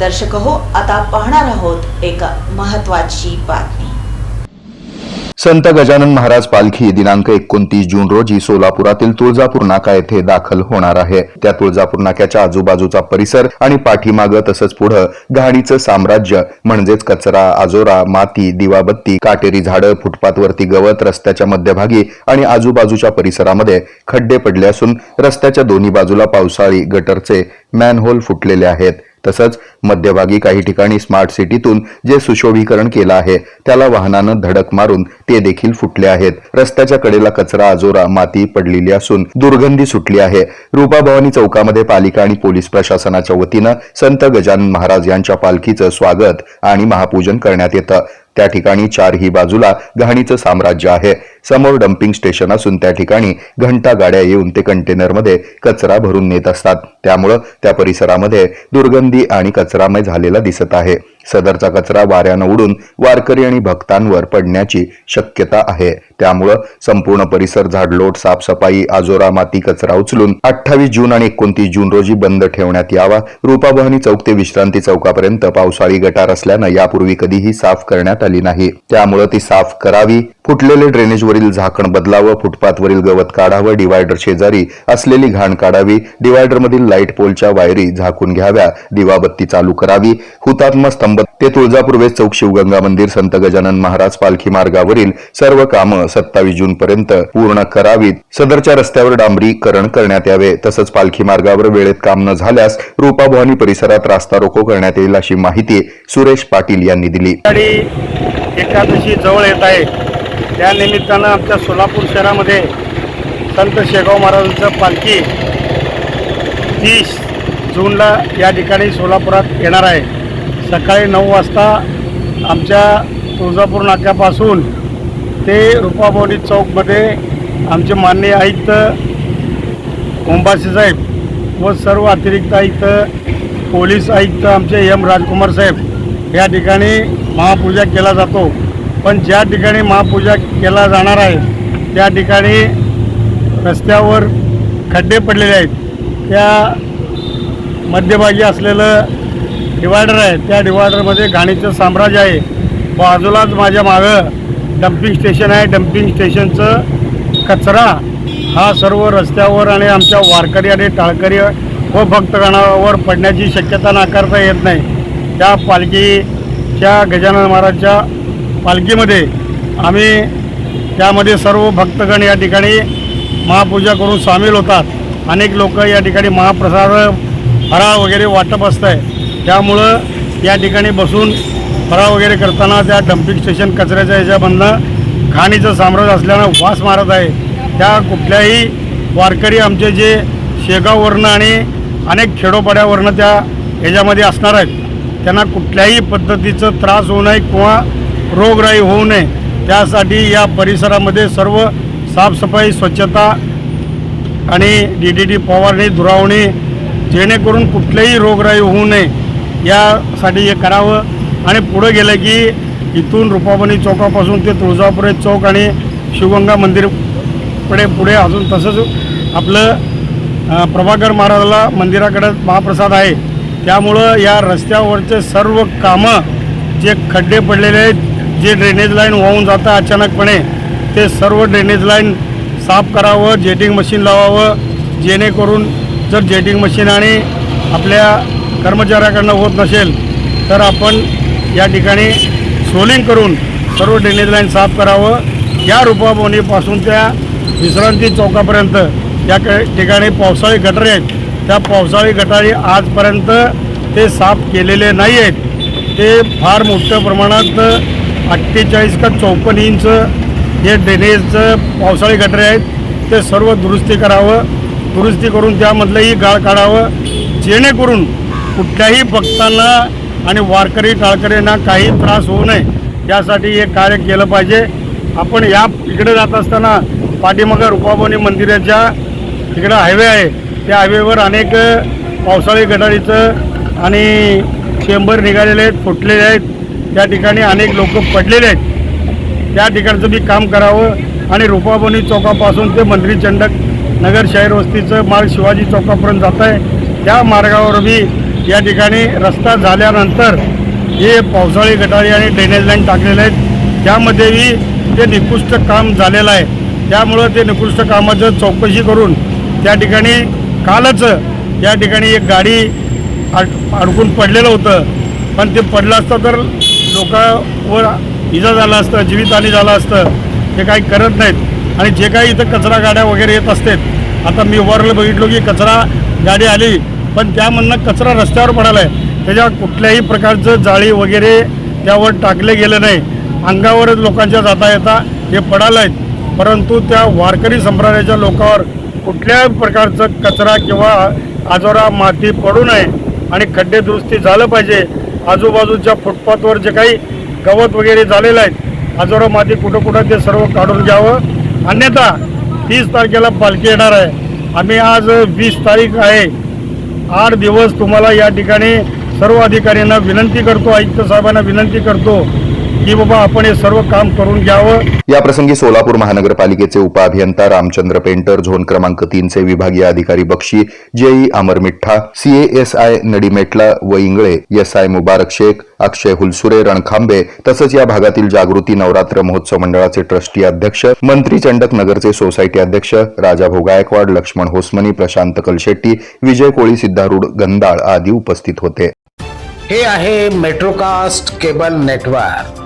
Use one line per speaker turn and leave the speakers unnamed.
दर्शक हो आता पाहणार आहोत एक महत्वाची बातमी.
संत गजानन महाराज पालखी दिनांक एकोणतीस जून रोजी सोलापुरातील तुळजापूर नाका येथे दाखल होणार आहे. त्या तुळजापूर नाक्याच्या आजूबाजूचा परिसर आणि पाठीमागं तसंच पुढं घाणीचं साम्राज्य म्हणजेच कचरा आजोरा माती दिवाबत्ती काटेरी झाडं फुटपाथवरती गवत रस्त्याच्या मध्यभागी आणि आजूबाजूच्या परिसरामध्ये खड्डे पडले असून रस्त्याच्या दोन्ही बाजूला पावसाळी गटरचे मॅनहोल फुटलेले आहेत. तसंच मध्यभागी काही ठिकाणी स्मार्ट सिटीतून जे सुशोभीकरण केलं आहे त्याला वाहनानं धडक मारून ते देखील फुटले आहेत. रस्त्याच्या कडेला कचरा आजोरा माती पडलेली असून दुर्गंधी सुटली आहे. रूपाभवानी चौकामध्ये पालिका आणि पोलीस प्रशासनाच्या वतीनं संत गजानन महाराज यांच्या पालखीचं स्वागत आणि महापूजन करण्यात येतं. त्या ठिकाणी चारही बाजूला घाणीचं साम्राज्य आहे. समोर डम्पिंग स्टेशन असून त्या ठिकाणी घंटा गाड्या येऊन ते कंटेनरमध्ये कचरा भरून नेत असतात. त्यामुळं त्या परिसरामध्ये दुर्गंधी आणि कचरामय झालेला दिसत आहे. सदरचा कचरा वाऱ्यानं उडून वारकरी आणि भक्तांवर पडण्याची शक्यता आहे. त्यामुळं संपूर्ण परिसर झाडलोट साफसफाई आजोरा माती कचरा उचलून अठ्ठावीस जून आणि एकोणतीस जून रोजी बंद ठेवण्यात यावा. रूपाभवानी चौक ते विश्रांती चौकापर्यंत पावसाळी गटार असल्यानं यापूर्वी कधीही साफ करण्यात आली नाही. त्यामुळं ती साफ करावी फुटलेले ड्रेनेजवरील झाकण बदलावं फुटपाथवरील गवत काढावं डिवायडर शेजारी असलेली घाण काढावी डिवायडरमधील लाइट पोलच्या वायरी झाकून घ्याव्या दिवाबत्ती चालू करावी हुतात्मा स्तंभ ते तुळजापूर वेस्ट चौक शिवगंगा मंदिर संत गजानन महाराज पालखी मार्गावरील सर्व कामं सत्तावीस जून पर्यंत पूर्ण करावीत. सदरच्या रस्त्यावर डांबरीकरण करण्यात यावे तसंच पालखी मार्गावर वेळेत काम न झाल्यास रूपाभवानी परिसरात रास्ता रोको करण्यात येईल अशी माहिती सुरेश पाटील यांनी दिली.
एकादशी जवळ येत आहे. त्या निमित्तानं आमच्या सोलापूर शहरामध्ये संत शेगाव महाराजांचं पालखी तीस जूनला या ठिकाणी सोलापुरात येणार आहे. सकाळी नऊ वाजता आमच्या तुळजापूर नाक्यापासून ते रुपाभवानी चौकमध्ये आमचे माननीय आयुक्त ओंबासी साहेब व सर्व अतिरिक्त आयुक्त पोलीस आयुक्त आमचे एम राजकुमार साहेब या ठिकाणी महापूजा केला जातो. पण ज्या ठिकाणी महापूजा केला जाणार आहे त्या ठिकाणी रस्त्यावर खड्डे पडलेले आहेत. त्या मध्यभागी असलेलं डिवायडर आहे. त्या डिवायडरमध्ये घाणीचं साम्राज्य आहे. बाजूलाच माझ्या मागं डम्पिंग स्टेशन आहे. डम्पिंग स्टेशनचं कचरा हा सर्व रस्त्यावर आणि आमच्या वारकरी आणि टाळकरी व भक्तगणावर पडण्याची शक्यता नाकारता येत नाही. त्या पालखीच्या गजानन महाराजच्या पालखीमध्ये आम्ही त्यामध्ये सर्व भक्तगण या ठिकाणी महापूजा करून सामील होतात. अनेक लोक या ठिकाणी महाप्रसाद फराळ वगैरे वाटप असतं आहे त्यामुळं या ठिकाणी बसून फराळ वगैरे करताना त्या डम्पिंग स्टेशन कचऱ्याच्या ह्याच्यामधनं घाणीचं साम्राज्य असल्यानं वास मारत आहे. त्या कुठल्याही वारकरी आमचे जे शेगाववरनं आणि अनेक खेडोपाड्यावरनं त्या ह्याच्यामध्ये असणार आहेत. त्यांना कुठल्याही पद्धतीचं त्रास होऊ नये किंवा रोगराई होऊ नये. त्यासाठी या परिसरामध्ये सर्व साफसफाई स्वच्छता आणि डी डी टी फवारणी दुरावणी जेणेकरून कुठलेही रोगराई होऊ नये. यासाठी हे करावं आणि पुढं गेलं की इथून रुपाबणी चौकापासून ते तुळजापुरे चौक आणि शिवगंगा मंदिरकडे पुढे अजून तसंच आपलं प्रभाकर महाराजाला मंदिराकडं महाप्रसाद आहे. त्यामुळं या रस्त्यावरचे सर्व कामं जे खड्डे पडलेले आहेत जे ड्रेनेज लाईन वाहून जातं अचानकपणे ते सर्व ड्रेनेज लाईन साफ करावं जेटिंग मशीन लावावं. जेणेकरून जर जेटिंग मशीन आणि आपल्या कर्मचाऱ्याकडनं होत नसेल तर आपण या ठिकाणी सोलिंग करून सर्व ड्रेनेज लाईन साफ करावं. या रूपाभवनीपासून त्या विश्रांती चौकापर्यंत या ठिकाणी पावसाळी गटारे आहेत. त्या पावसाळी गटारी आजपर्यंत ते साफ केलेले नाही आहेत ते फार मोठ्या प्रमाणात अठ्ठेचाळीस का चौपन्न इंच हे ड्रेनेजचं पावसाळी गटरे आहेत. ते सर्व दुरुस्ती करावं. दुरुस्ती करून त्यामधलंही गाळ काढावं. जेणेकरून कुठल्याही भक्तांना आणि वारकरी टाळकरींना काही त्रास होऊ नये. यासाठी हे कार्य केलं पाहिजे. आपण या इकडे जात असताना पाठीमागं रुपाभवनी मंदिराच्या तिकडं हायवे आहे. त्या हायवेवर अनेक पावसाळी गटारीचं आणि चेंबर निघालेले आहेत फुटलेले आहेत. त्या ठिकाणी अनेक लोक पडलेले आहेत. त्या ठिकाणचं बी काम करावं आणि रुपाबोनी चौकापासून ते मंत्री चंडक नगर शहर वस्तीचं मार्ग शिवाजी चौकापर्यंत जात आहे. त्या मार्गावर बी या ठिकाणी रस्ता झाल्यानंतर हे पावसाळी गटारी आणि ड्रेनेज लाईन टाकलेले आहेत. त्यामध्येही ते निकृष्ट काम झालेलं आहे. त्यामुळं ते निकृष्ट कामाचं चौकशी करून त्या ठिकाणी कालच या ठिकाणी एक गाडी अड अडकून पडलेलं होतं. पण ते पडलं असतं तर लोकांवर इजा झाला असतं जीवितहानी झालं असतं ते काही करत नाहीत. आणि जे काही इथं कचरा गाड्या वगैरे येत असतात आता मी वरलं बघितलो की कचरा गाडी आली पण त्यामधनं कचरा रस्त्यावर पडाला आहे. त्याच्यावर कुठल्याही प्रकारचं जाळी वगैरे त्यावर टाकले गेले नाही. अंगावरच लोकांच्या जाता येता हे पडालं आहेत. परंतु त्या वारकरी संप्रदायाच्या लोकांवर कुठल्याही प्रकारचं कचरा किंवा आजोरा माती पडू नये आणि खड्डे दुरुस्ती झालं पाहिजे आजूबाजूच्या फुटपाथवर जे काही गवत वगैरे झालेलं आहे आजोरा माती कुठं कुठं ते सर्व काढून घ्यावं. अन्यथा तीस तारखेला पालखी येणार आहे. आम्ही आज वीस तारीख आहे. आठ दिवस तुम्हाला या ठिकाणी सर्व अधिकाऱ्यांना विनंती करतो आयुक्त साहेबांना विनंती करतो की बाबा आपण हे सर्व काम करून घ्यावं.
या प्रसंगी सोलापूर महानगरपालिकेचे उपअभियंता रामचंद्र पेंटर झोन क्रमांक तीनचे विभागीय अधिकारी बक्षी जेई अमर मिठ्ठा सीएएसआय नडीमेटला व इंगळे एस आय मुबारक शेख अक्षय हुलसुरे रणखांबे तसंच या भागातील जागृती नवरात्र महोत्सव मंडळाचे ट्रस्टी अध्यक्ष मंत्री चंडक नगरचे सोसायटी अध्यक्ष राजाभाऊ गायकवाड लक्ष्मण होसमनी प्रशांत कलशेट्टी विजय कोळी सिद्धारूढ गंदाळ आदी उपस्थित होते.
हे आहे मेट्रोकास्ट केबल नेटवर्क.